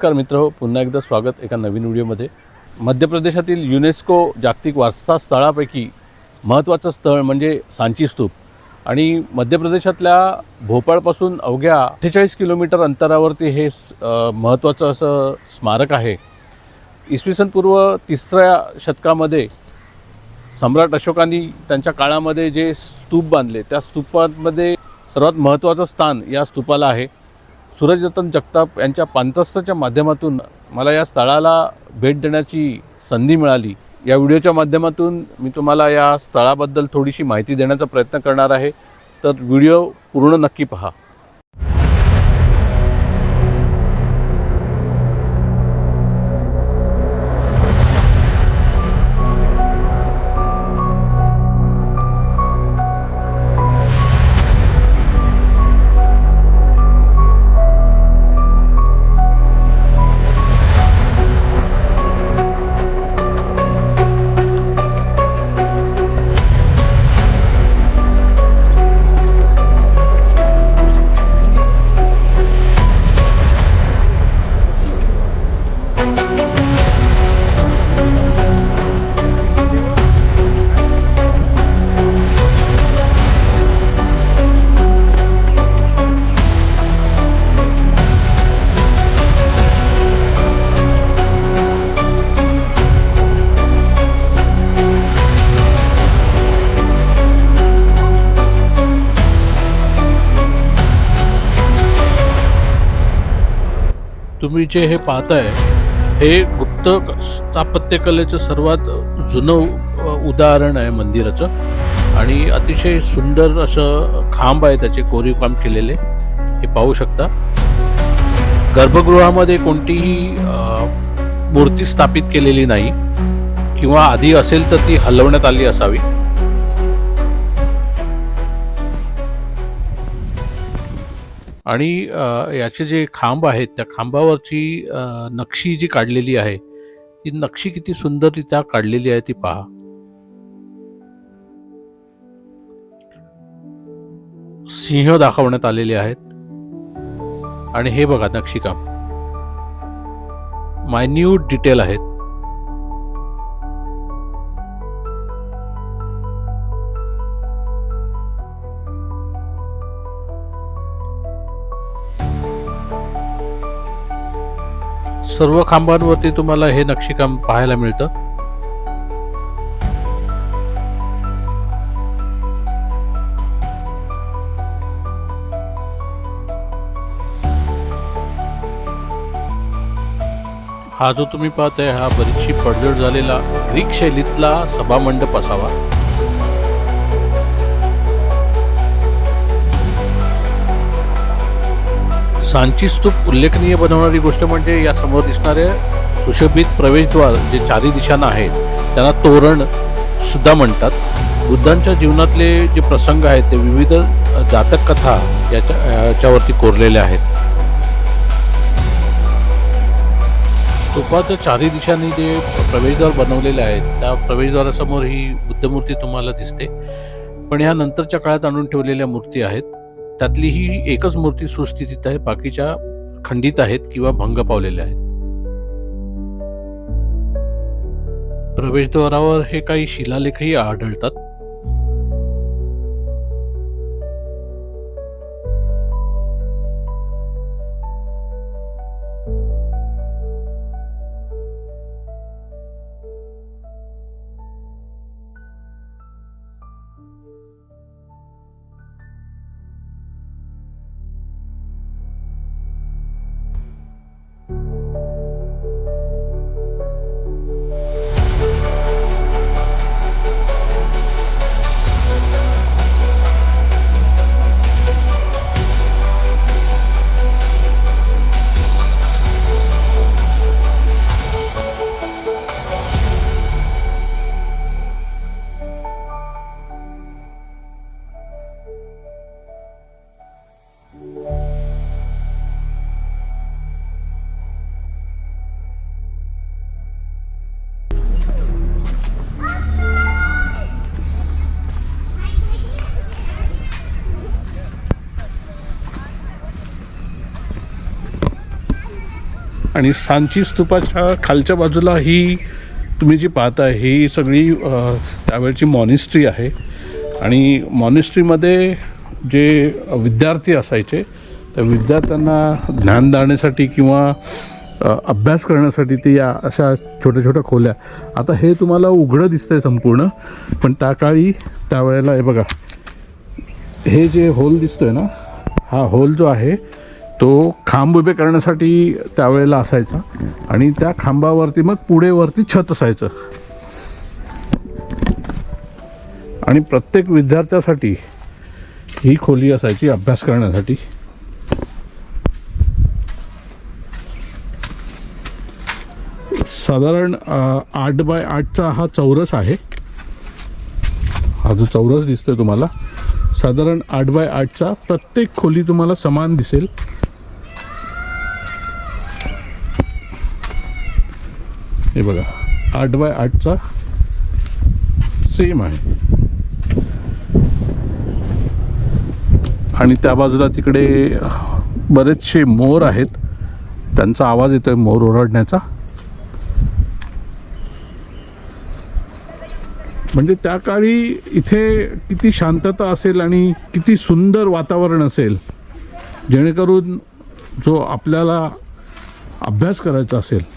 नमस्कार मित्र पुन्हा एकदा स्वागत एका नवीन व्हिडिओमध्ये. मध्य प्रदेशातील युनेस्को जागतिक वारसा स्थळापैकी महत्त्वाचं स्थळ म्हणजे सांची स्तूप. आणि मध्य प्रदेशातल्या भोपाळपासून अवघ्या अठ्ठेचाळीस किलोमीटर अंतरावरती हे महत्त्वाचं असं स्मारक आहे. इसवी सन पूर्व तिसऱ्या शतकामध्ये सम्राट अशोकांनी त्यांच्या काळामध्ये जे स्तूप बांधले त्या स्तूपांमध्ये सर्वात महत्त्वाचं स्थान या स्तूपाला आहे. सूरजरतन जगताप यांच्या पांतस्तच्या माध्यमातून मला या स्थळाला भेट देण्याची संधी मिळाली. या व्हिडिओच्या माध्यमातून मी तुम्हाला या स्थळाबद्दल थोडीशी माहिती देण्याचा प्रयत्न करणार आहे. तर व्हिडिओ पूर्ण नक्की पहा. तुम्ही जे हे पाहताय हे गुप्त स्थापत्यकलेचं सर्वात जुनं उदाहरण आहे मंदिराचं. आणि अतिशय सुंदर असं खांब आहे त्याचे कोरीव काम केलेले. हे पाहू शकता. गर्भगृहामध्ये कोणतीही मूर्ती स्थापित केलेली नाही. किंवा आधी असेल तर ती हलवण्यात आली असावी. आणि याचे जे खांब आहेत त्या खांबावरची नक्षी जी काढलेली आहे ती नक्षी किती सुंदररित्या काढलेली आहे ती पहा. सिंह दाखवण्यात आलेले आहेत. आणि हे बघा नक्षीकाम. मायन्यूट डिटेल आहेत. सर्व खांबांवरती तुम्हाला हे नक्षीकाम पाहायला मिळतं. हा जो तुम्ही पाहताय हा बरीचशी पडझड झालेला ग्रीक शैलीतला सभामंडप असावा. सांची स्तूप उल्लेखनीय बनवणारी गोष्ट म्हणजे या समोर दिसणारे सुशोभित प्रवेशद्वार जे चारी दिशांना आहेत त्यांना तोरण सुद्धा म्हणतात. बुद्धांच्या जीवनातले जे प्रसंग आहेत ते विविध जातक कथा याच्या याच्यावरती कोरलेले आहेत. स्तूपाच्या चारी दिशांनी जे प्रवेशद्वार बनवलेले आहेत त्या प्रवेशद्वारासमोर ही बुद्धमूर्ती तुम्हाला दिसते. पण ह्या नंतरच्या काळात आणून ठेवलेल्या मूर्ती आहेत. त्यातली ही एकच मूर्ती सुस्थितीत आहे बाकीच्या खंडित आहेत किंवा भंग पावलेल्या आहेत. प्रवेशद्वारावर हे काही शिलालेखही आढळतात. आणि सांची स्तूपाच्या खालच्या बाजूला ही तुम्ही जी पाहता ही सगळी त्यावेळची मॉनिस्ट्री आहे. आणि मॉनिस्ट्रीमध्ये जे विद्यार्थी असायचे त्या विद्यार्थ्यांना ज्ञान देण्यासाठी किंवा अभ्यास करण्यासाठी ते या अशा छोट्या छोट्या खोल्या. आता हे तुम्हाला उघडं दिसतंय संपूर्ण पण त्या काळी त्यावेळेला हे बघा. हे जे होल दिसतोय ना हा होल जो आहे तो खांब उभे करण्यासाठी त्यावेळेला असायचा आणि त्या खांबावरती मग पुढे वरती छत असायचं. आणि प्रत्येक विद्यार्थ्यासाठी ही खोली असायची अभ्यास करण्यासाठी. साधारण आठ बाय आठचा हा चौरस आहे. हा जो चौरस दिसतोय तुम्हाला साधारण आठ बाय आठचा प्रत्येक खोली तुम्हाला समान दिसेल. हे बघा आठ बाय आठचा सेम आहे. आणि त्या बाजूला तिकडे बरेचसे मोर आहेत. त्यांचा आवाज येतोय मोर ओरडण्याचा. म्हणजे त्या काळी इथे किती शांतता असेल आणि किती सुंदर वातावरण असेल. जेणेकरून जो आपल्याला अभ्यास करायचा असेल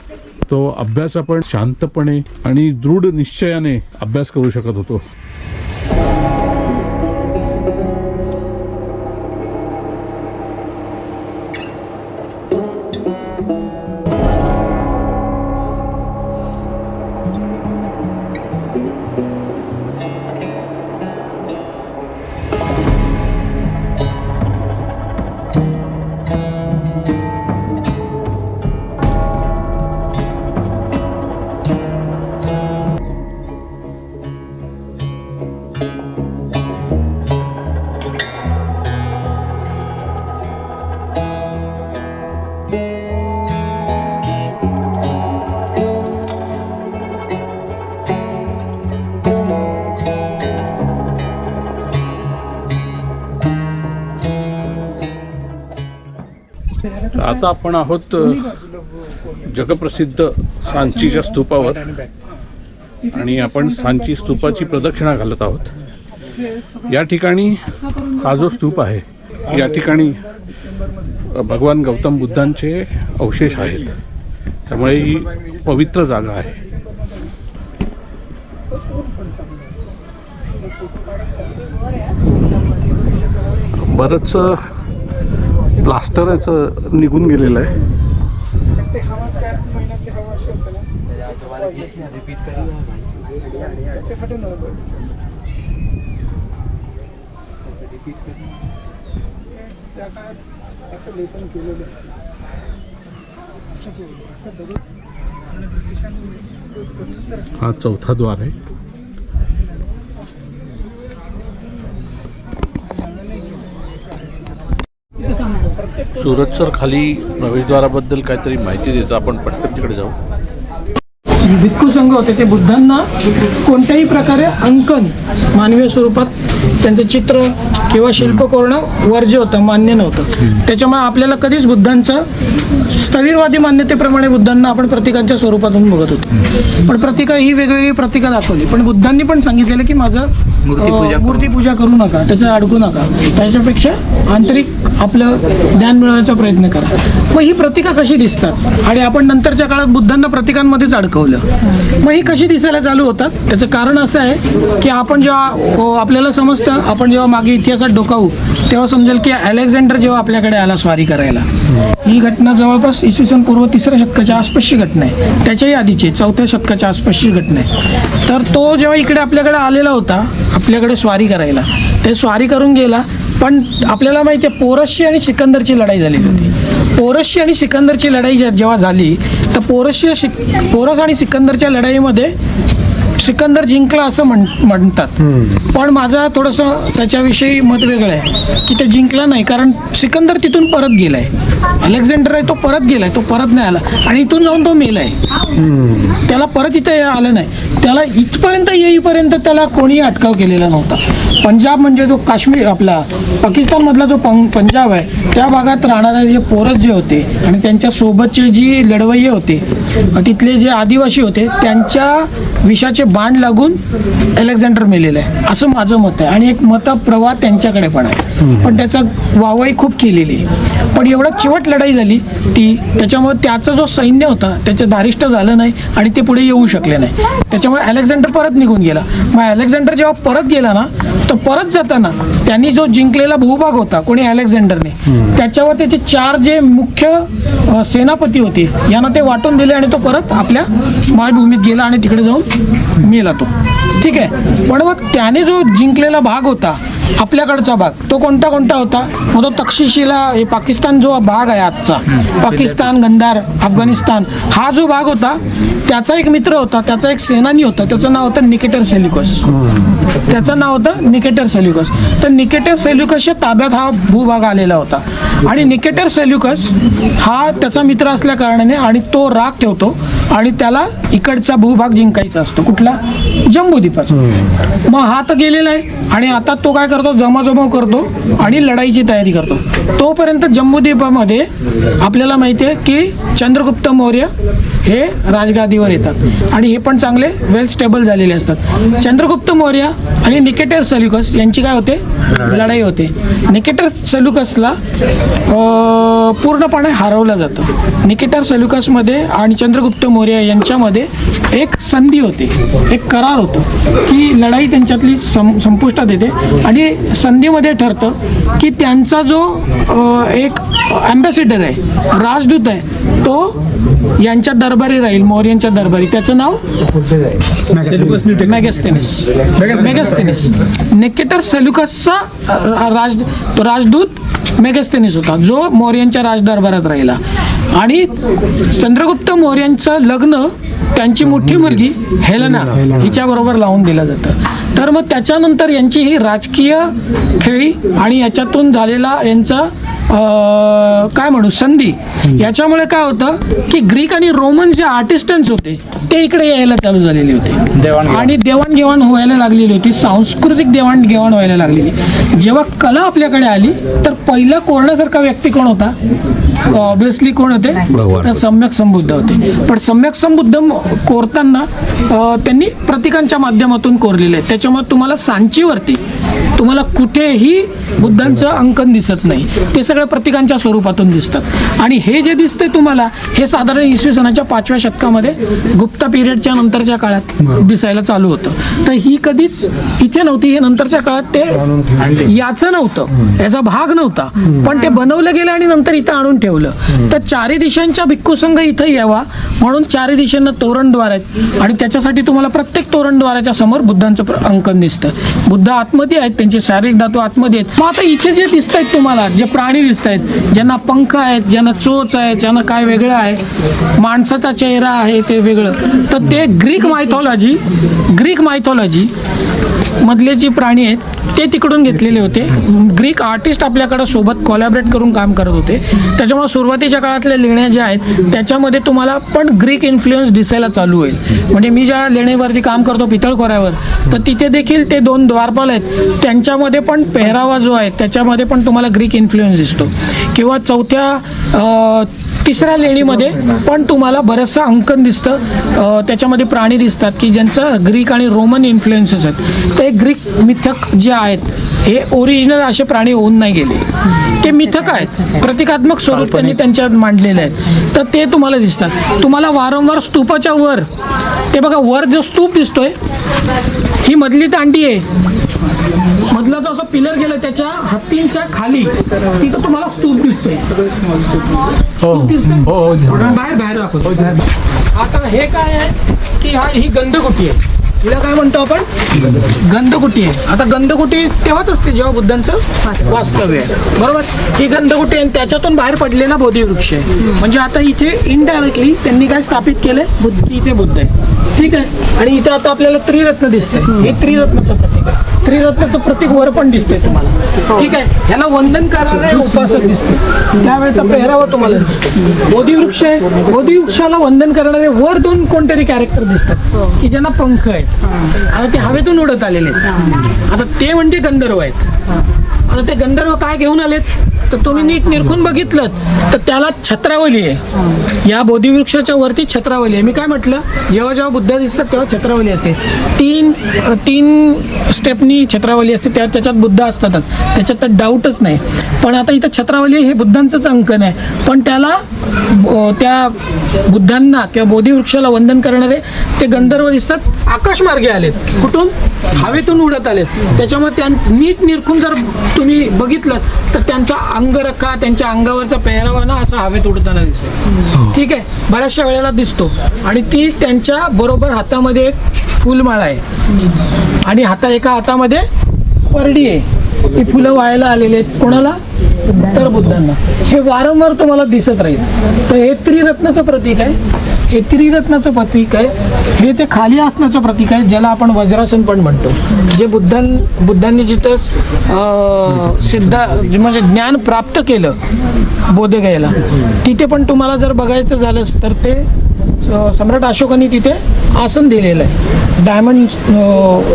तो अभ्यास आपण शांतपणे आणि दृढ निश्चयाने अभ्यास करू शकत होतो. आता आपण आहोत जगप्रसिद्ध सांचीच्या स्तूपावर. आणि आपण सांची स्तूपाची प्रदक्षिणा घालत आहोत. या ठिकाणी हा जो स्तूप आहे या ठिकाणी भगवान गौतम बुद्धांचे अवशेष आहेत. त्यामुळे ही पवित्र जागा आहे. बरंच प्लास्टर याचं निघून गेलेलं आहे. हा चौथा द्वार आहे हवा अशी असेल ना त्याच्यासाठी नव्हतं त्या काळात असं लेखन केलेलं आहे. असं केलं असं दगड आणि ब्रिटिशांनी तसंच जर हा चौथा द्वार आहे सुरत सर खाली प्रवेशद्वाराबद्दल काहीतरी माहिती द्यायचं आपण पटकन तिकडे जाऊ. भिक्खू संघ होते ते बुद्धांना कोणत्याही प्रकारे अंकन मानवीय स्वरूपात त्यांचं चित्र किंवा शिल्प कोरणं वर्ज्य होतं मान्य नव्हतं. त्याच्यामुळे आपल्याला कधीच बुद्धांचं स्थविरवादी मान्यतेप्रमाणे बुद्धांना आपण प्रतीकांच्या स्वरूपातून बघत होतो. पण प्रतिका ही वेगवेगळी प्रतिका दाखवली. पण बुद्धांनी पण सांगितलेलं की माझं मूर्तीपूजा करू नका त्याचं अडकू नका. त्याच्यापेक्षा आंतरिक आपलं ज्ञान मिळवण्याचा प्रयत्न करा. मग ही प्रतिका कशी दिसतात? आणि आपण नंतरच्या काळात बुद्धांना प्रतिकांमध्येच अडकवलं. मग ही कशी दिसायला चालू होतात? त्याचं कारण असं आहे की आपण जेव्हा हो, आपल्याला समजतं आपण जेव्हा मागे इतिहासात डोकावू तेव्हा समजेल की अलेक्झांडर जेव्हा आपल्याकडे आला स्वारी करायला. ही घटना जवळपास इसवी सन पूर्व तिसऱ्या शतकाच्या आसपासची घटना आहे. त्याच्याही आधीची चौथ्या शतकाच्या आसपासची घटना आहे. तर तो जेव्हा इकडे आपल्याकडे आलेला होता आपल्याकडे स्वारी करायला ते स्वारी करून गेला पण आपल्याला माहिती आहे पोरसची आणि सिकंदरची लढाई झाली होती. पोरसची आणि सिकंदरची लढाई जेव्हा झाली तर पोरसची शिक पोरस आणि सिकंदरच्या लढाईमध्ये सिकंदर जिंकला असं म्हण म्हणतात. पण माझा थोडंसं त्याच्याविषयी मत वेगळं आहे की ते जिंकला नाही कारण सिकंदर तिथून परत गेलाय. अलेक्झांडर आहे तो परत गेलाय तो परत नाही आला. आणि इथून जाऊन तो मेलाय त्याला परत इथे आलं नाही. त्याला इथपर्यंत येईपर्यंत त्याला कोणीही अटकाव केलेला नव्हता. पंजाब म्हणजे जो काश्मीर आपला पाकिस्तानमधला जो पं पंजाब आहे त्या भागात राहणारे जे पोरस जे होते आणि त्यांच्या सोबतचे जी लढवय्ये होते तिथले जे आदिवासी होते त्यांच्या विषाचे बाण लागून अलेक्झांडर मेलेलं आहे. असं माझं मत आहे. आणि एक मतप्रवाह त्यांच्याकडे पण आहे. पण त्याचा वावही खूप केलेली आहे. पण एवढं चिवट लढाई झाली ती त्याच्यामुळे त्याचा जो सैन्य होता त्याचं धारिष्ट झालं नाही आणि ते पुढे येऊ शकले नाही. त्याच्यामुळे अलेक्झांडर परत निघून गेला. मग अलेक्झांडर जेव्हा परत गेला ना तर परत जाताना त्यांनी जो जिंकलेला भूभाग होता कोणी अलेक्झांडरने त्याच्यावर त्याचे चार जे मुख्य सेनापती होते यांना ते वाटून दिले आणि तो परत आपल्या मायभूमीत गेला आणि तिकडे जाऊन मेला तो. ठीक आहे? पण मग त्याने जो जिंकलेला भाग होता आपल्याकडचा भाग तो कोणता कोणता होता? मग तो तक्षशिला हे पाकिस्तान जो भाग आहे आजचा पाकिस्तान गंधार अफगाणिस्तान हा जो भाग होता त्याचा एक मित्र होता त्याचा एक सेनानी होता त्याचं नाव होतं निकेटर सेल्युकस. त्याचं नाव होतं निकेटर सेल्युकस. तर निकेटर सेल्युकसच्या ताब्यात हा भूभाग आलेला होता. आणि निकेटर सेल्युकस हा त्याचा मित्र असल्या कारणाने आणि तो राग ठेवतो. आणि त्याला इकडचा भूभाग जिंकायचा असतो. कुठला? जम्बूद्वीपाचा मग हा तर गेलेला आहे. आणि आता तो काय करतो? जमाजमा करतो आणि लढाईची तयारी करतो. तोपर्यंत जम्बूद्वीपामध्ये आपल्याला माहिती आहे की चंद्रगुप्त मौर्य हे राजगादीवर येतात. आणि हे पण चांगले वेल स्टेबल झालेले असतात. चंद्रगुप्त मौर्य आणि निकेटर सेल्युकस यांची काय होते? लढाई होते. निकेटर सेल्युकसला पूर्णपणे हरवलं जातं. निकेटर सेल्युकसमध्ये आणि चंद्रगुप्त मौर्य यांच्यामध्ये एक संधी होते एक करार होतो की लढाई त्यांच्यातली सं संपुष्टात येते. आणि संधीमध्ये ठरतं की त्यांचा जो एक अँबॅसिडर आहे राजदूत आहे तो यांच्या दरबारी राहील मौर्यांच्या दरबारी. त्याचं नाव मेगॅस्थेनिस. मेगॅस्थेनिस. नेकेटर सेल्युकसचा राज तो राजदूत मेगॅस्थेनिस होता जो मौर्यांच्या राजदरबारात राहिला. आणि चंद्रगुप्त मौर्यांचं लग्न त्यांची मोठी मुलगी हेलना हिच्याबरोबर लावून दिलं जातं. तर मग त्याच्यानंतर यांची ही राजकीय खेळी आणि याच्यातून झालेला यांचा काय म्हणू संधी. याच्यामुळे काय होतं की ग्रीक आणि रोमन जे आर्टिस्टन्स होते ते इकडे यायला चालू झालेले होते. आणि देवाणघेवाण व्हायला लागलेली होती सांस्कृतिक देवाणघेवाण व्हायला लागलेली. जेव्हा कला आपल्याकडे आली तर पहिला कोरण्यासारखा व्यक्ती कोण होता? ऑब्विसली कोण होते? तर सम्यक संबुद्ध होते. पण सम्यक संबुद्ध कोरताना त्यांनी प्रतिकांच्या माध्यमातून कोरलेले आहे त्याच्यामुळे तुम्हाला सांचीवरती तुम्हाला कुठेही बुद्धांचं अंकन दिसत नाही. ते सगळं प्रतिकांच्या स्वरूपातून दिसतात आणि हे जे दिसतंय तुम्हाला हे साधारण इसवी सणाच्या पाचव्या शतकामध्ये गुप्ता पिरियडच्या नंतरच्या काळात दिसायला चालू होतं. तर ही कधीच इथे नव्हती हे नंतरच्या काळात ते याचं नव्हतं. याचा भाग नव्हता. पण ते बनवलं गेलं आणि नंतर इथं आणून ठेवलं. तर चारी दिशांच्या भिक्खू संघ इथं यावा म्हणून चारी दिशांना तोरणद्वार आहेत. आणि त्याच्यासाठी तुम्हाला प्रत्येक तोरणद्वाराच्या समोर बुद्धांचं अंकन दिसतं. बुद्ध आतमध्ये आहेत त्यांचे शारीरिक धातू आतमध्ये आहेत. मग आता इथे जे दिसत आहेत तुम्हाला जे प्राणी दिसत आहेत ज्यांना पंख आहेत ज्यांना चोच आहे ज्यांना काय वेगळं आहे माणसाचा चेहरा आहे ते वेगळं. तर ते ग्रीक मायथॉलॉजी ग्रीक मायथॉलॉजी मधले जे प्राणी आहेत ते तिकडून घेतलेले होते. ग्रीक आर्टिस्ट आपल्याकडं सोबत कॉलॅबरेट करून काम करत होते. त्याच्यामुळे सुरुवातीच्या काळातल्या लेण्या ज्या आहेत त्याच्यामध्ये तुम्हाला पण ग्रीक इन्फ्लुएन्स दिसायला चालू होईल. म्हणजे मी ज्या लेणीवरती काम करतो पितळखोऱ्यावर तर तिथे देखील ते दोन द्वारपाल आहेत. त्यांच्यामध्ये पण पेहरावा जो आहे त्याच्यामध्ये पण तुम्हाला ग्रीक इन्फ्लुएन्स दिसतो. किंवा चौथ्या तिसऱ्या लेणीमध्ये पण तुम्हाला बरंचसं अंकन दिसतं. त्याच्यामध्ये प्राणी दिसतात की ज्यांचं ग्रीक आणि रोमन इन्फ्लुएन्सेस आहेत. ते ग्रीक मिथक जे आहेत हे ओरिजिनल असे प्राणी होऊन नाही गेले. ते मिथक आहेत. प्रतिकात्मक स्वरूप त्यांनी त्यांच्यात मांडलेले आहेत तर ते तुम्हाला दिसतात. तुम्हाला वारंवार स्तूपाच्या वर ते बघा वर जो स्तूप दिसतोय ही मधली दांडी आहे. मधला जो असं पिलर गेलं त्याच्या हत्तींच्या खाली तिथं तुम्हाला स्तूप दिसतोय. स्तूप दिसतोय. बाहेर बाहेर दाखवतो. आता हे काय आहे की हा ही गंधकुटी आहे. हिला काय म्हणतो आपण? गंधकुटी आहे. आता गंधकुटी तेव्हाच असते जेव्हा बुद्धांचं वास्तव्य. आहे. बरोबर? ही गंधकुटी आहे आणि त्याच्यातून बाहेर पडलेला बोधिवृक्ष आहे. म्हणजे आता इथे इनडायरेक्टली त्यांनी काय स्थापित केलंय? बुद्ध. इथे बुद्ध आहे. ठीक आहे? आणि इथे आता आपल्याला त्रिरत्न दिसतंय. हे त्रिरत्नाचं त्रिरत्नाचं प्रतीक वर पण दिसतंय तुम्हाला. ठीक आहे? ह्याला वंदन करणारे उपासक दिसते त्यावेळेचा पेहरावा तुम्हाला दिसतो बोधिवृक्ष आहे. बोधिवृक्षाला वंदन करणारे वर दोन कोणतरी कॅरेक्टर दिसतात. की ज्यांना पंख आहेत. आता ते हवेतून उडत आलेले आहेत. आता ते म्हणजे गंधर्व आहेत. आता ते गंधर्व काय घेऊन आलेत? तर तुम्ही नीट निरखून बघितलं तर त्याला छत्रावली आहे. या बोधिवृक्षाच्या वरती छत्रावली आहे. मी काय म्हटलं? जेव्हा जेव्हा बुद्ध दिसतात तेव्हा छत्रावली असते. तीन तीन स्टेपनी छत्रावली असते त्या त्याच्यात बुद्ध असतात त्याच्यात तर डाऊटच नाही. पण आता इथं छत्रावली हे बुद्धांचंच अंकन आहे. पण त्याला त्या बुद्धांना किंवा बोधिवृक्षाला वंदन करणारे ते गंधर्व दिसतात आकाशमार्गे आलेत. कुठून? हवेतून उडत आलेत. त्याच्यामुळे त्या नीट निरखून जर तुम्ही बघितलं तर त्यांचा अंगरखा त्यांच्या अंगावरचा पेहरावा ना असा हवेत उडताना दिसेल ठीक आहे? बऱ्याचशा वेळेला दिसतो. आणि ती त्यांच्या बरोबर हातामध्ये एक फुलमाळा आहे. आणि हाता एका हातामध्ये परडी आहे. ती फुलं व्हायला आलेली आहेत. कोणाला? तर बुद्धांना. हे वारंवार तुम्हाला दिसत राहील. तर हे त्रिरत्नाचं प्रतीक आहे. हे त्रिरत्नाचं प्रतीक आहे. हे ते खाली असण्याचं प्रतीक आहे ज्याला आपण वज्रासन पण म्हणतो. जे बुद्धां बुद्धांनी जिथं अं, सिद्धा म्हणजे ज्ञान प्राप्त केलं बोधगयेला तिथे पण तुम्हाला जर बघायचं झालंच तर ते सम्राट अशोकांनी तिथे आसन दिलेलं आहे. डायमंड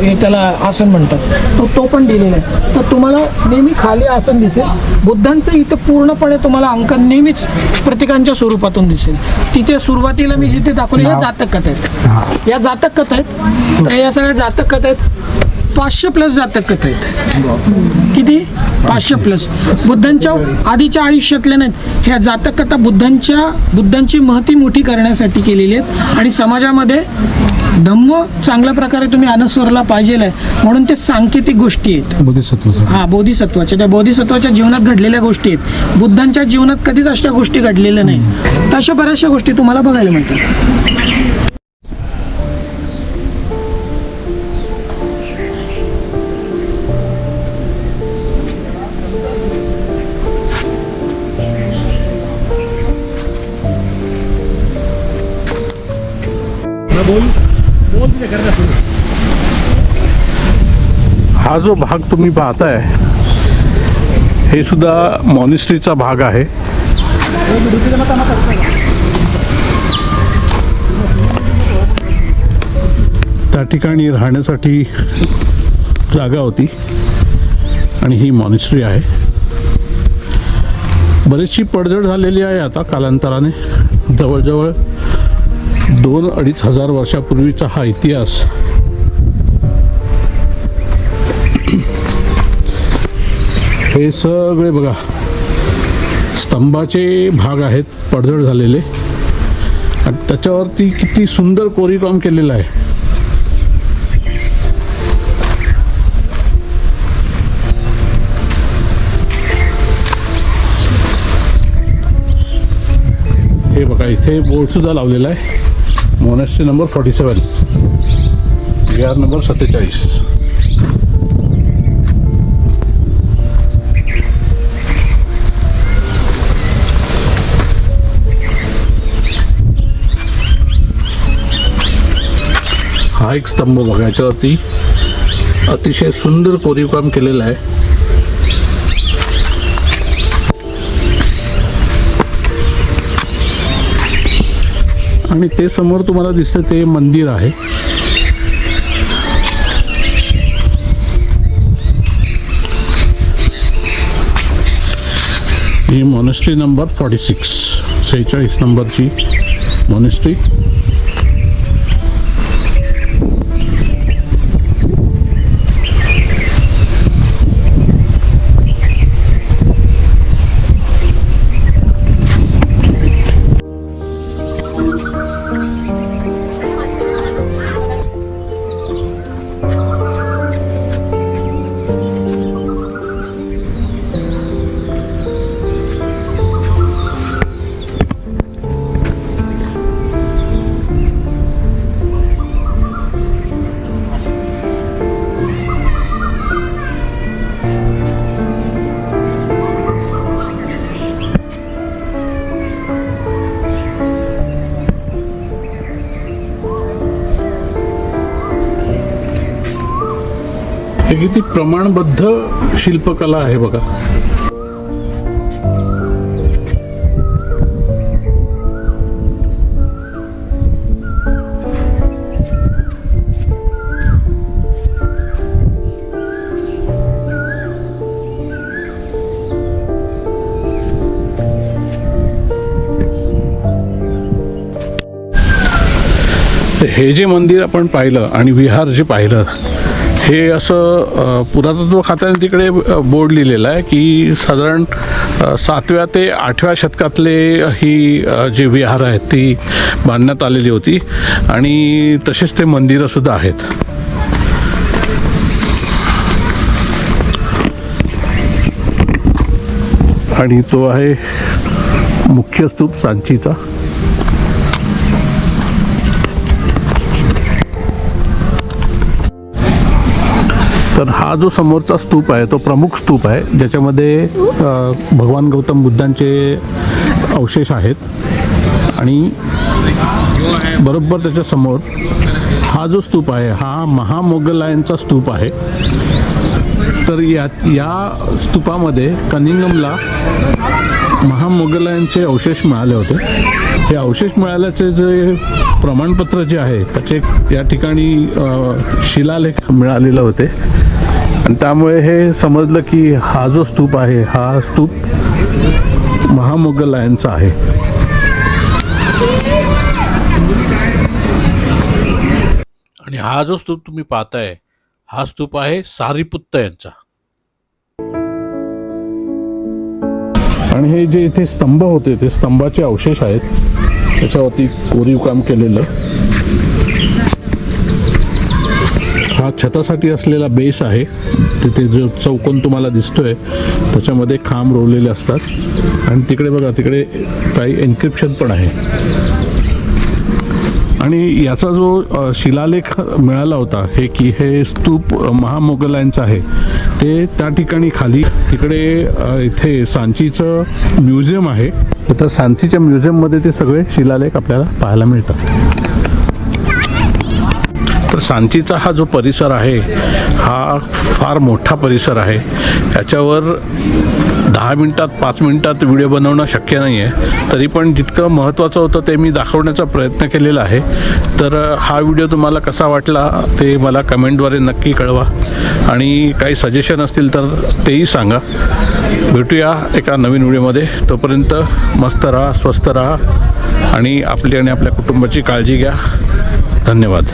हे त्याला आसन म्हणतात. तो तो पण दिलेला आहे. तर तुम्हाला नेहमी खाली आसन दिसेल. बुद्धांचं इथं पूर्णपणे तुम्हाला अंकन नेहमीच प्रत्येकांच्या स्वरूपातून दिसेल. तिथे सुरुवातीला मी जिथे दाखवले या जातक कथा आहेत या जातक कथा आहेत तर या सगळ्या जातक कथा आहेत पाचशे प्लस जातक कथा आहेत? किती? पाचशे प्लस. बुद्धांच्या आधीच्या आयुष्यातल्या नाहीत. ह्या जातक कथा बुद्धांच्या बुद्धांची महती मोठी करण्यासाठी केलेली आहेत. आणि समाजामध्ये धम्म चांगल्या प्रकारे तुम्ही अनुसरला पाहिजे आहे. म्हणून ते सांकेतिक गोष्टी आहेत. बोधिसत्वाचा हा बोधिसत्वाच्या त्या बोधिसत्वाच्या जीवनात घडलेल्या गोष्टी आहेत. बुद्धांच्या जीवनात कधीच अशा गोष्टी घडलेल्या नाही तशा बऱ्याचशा गोष्टी तुम्हाला बघायला मिळतात. हा जो भाग तुम्ही पाहताय हे सुद्धा मॉनिस्ट्रीचा भाग आहे. त्या ठिकाणी राहण्यासाठी जागा होती आणि ही मॉनिस्ट्री आहे. बरीचशी पडझड झालेली आहे आता कालांतराने. जवळजवळ दोन अडीच हजार वर्षापूर्वीचा हा इतिहास. हे सगळे बघा स्तंभाचे भाग आहेत पडझड झालेले. आणि त्याच्यावरती किती सुंदर कोरीकाम केलेलं आहे. हे बघा इथे बोर्डसुद्धा लावलेला आहे. मोनेस्ट्री नंबर फॉर्टी सेवन विहार नंबर सत्तेचाळीस. हा एक स्तंभ बघा याच्यावरती अतिशय सुंदर कोरीवकाम केलेलं आहे. आणि ते समोर तुम्हाला दिसतं ते मंदिर आहे. ही मॉनेस्ट्री नंबर फॉर्टी सिक्स सेहेचाळीस नंबरची मॉनेस्ट्री प्रमाणबद्ध शिल्पकला आहे बघा. हे जे मंदिर आपण पाहिलं आणि विहार जे पाहिलं हे असं पुरातत्व खात्याने तिकडे बोर्ड लिहिलेला आहे की साधारण सातव्या ते आठव्या शतकातले ही जे विहार आहेत ती बांधण्यात आलेली होती आणि तसेच ते मंदिरंसुद्धा आहेत. आणि तो आहे मुख्य स्तूप सांचीचा. तर हा जो समोरचा स्तूप आहे तो प्रमुख स्तूप आहे ज्याच्यामध्ये भगवान गौतम बुद्धांचे अवशेष आहेत आणि बरोबर त्याच्यासमोर हा जो स्तूप आहे हा महामोगलायांचा स्तूप आहे. तर या या स्तूपामध्ये कनिंगमला महामोगलायांचे अवशेष मिळाले होते. हे अवशेष मिळाल्याचे जे प्रमाणपत्र जे आहे त्याचे या ठिकाणी शिलालेख मिळालेले होते. आणि त्यामुळे हे समजलं की हा जो स्तूप आहे हा स्तूप महामोगलायांचा आहे. आणि हा जो स्तूप तुम्ही पाहताय हा स्तूप आहे सारीपुत्त यांचा. आणि हे जे इथे स्तंभ होते ते स्तंभाचे अवशेष आहेत. त्याच्यावरती कोरीव काम केलेलं. हा छतासाठी असलेला बेस आहे. तिथे जो चौकोन तुम्हाला दिसतोय त्याच्यामध्ये खांब रोवलेले असतात. आणि तिकडे बघा तिकडे काही एन्क्रिप्शन पण आहे. आणि याचा जो शिलालेख मिळाला होता हे की हे स्तूप महामोगलांचं आहे ते त्या ठिकाणी खाली तिकडे इथे सांचीचं म्युझियम आहे. तर सांचीच्या म्युझियममध्ये ते सगळे शिलालेख आपल्याला पाहायला मिळतात. तर सांचीचा हा जो परिसर आहे हा फार मोठा परिसर आहे. त्याच्यावर दहा मिनटात पाच मिनटात व्हिडिओ बनवणं शक्य नाही आहे तरी पण जितकं महत्त्वाचं होतं ते मी दाखवण्याचा प्रयत्न केलेला आहे. तर हा व्हिडिओ तुम्हाला कसा वाटला ते मला कमेंटद्वारे नक्की कळवा. आणि काही सजेशन असतील तर तेही सांगा. भेटूया एका नवीन व्हिडिओमध्ये. तोपर्यंत मस्त राहा स्वस्त राहा आणि आपली आणि आपल्या कुटुंबाची काळजी घ्या. धन्यवाद.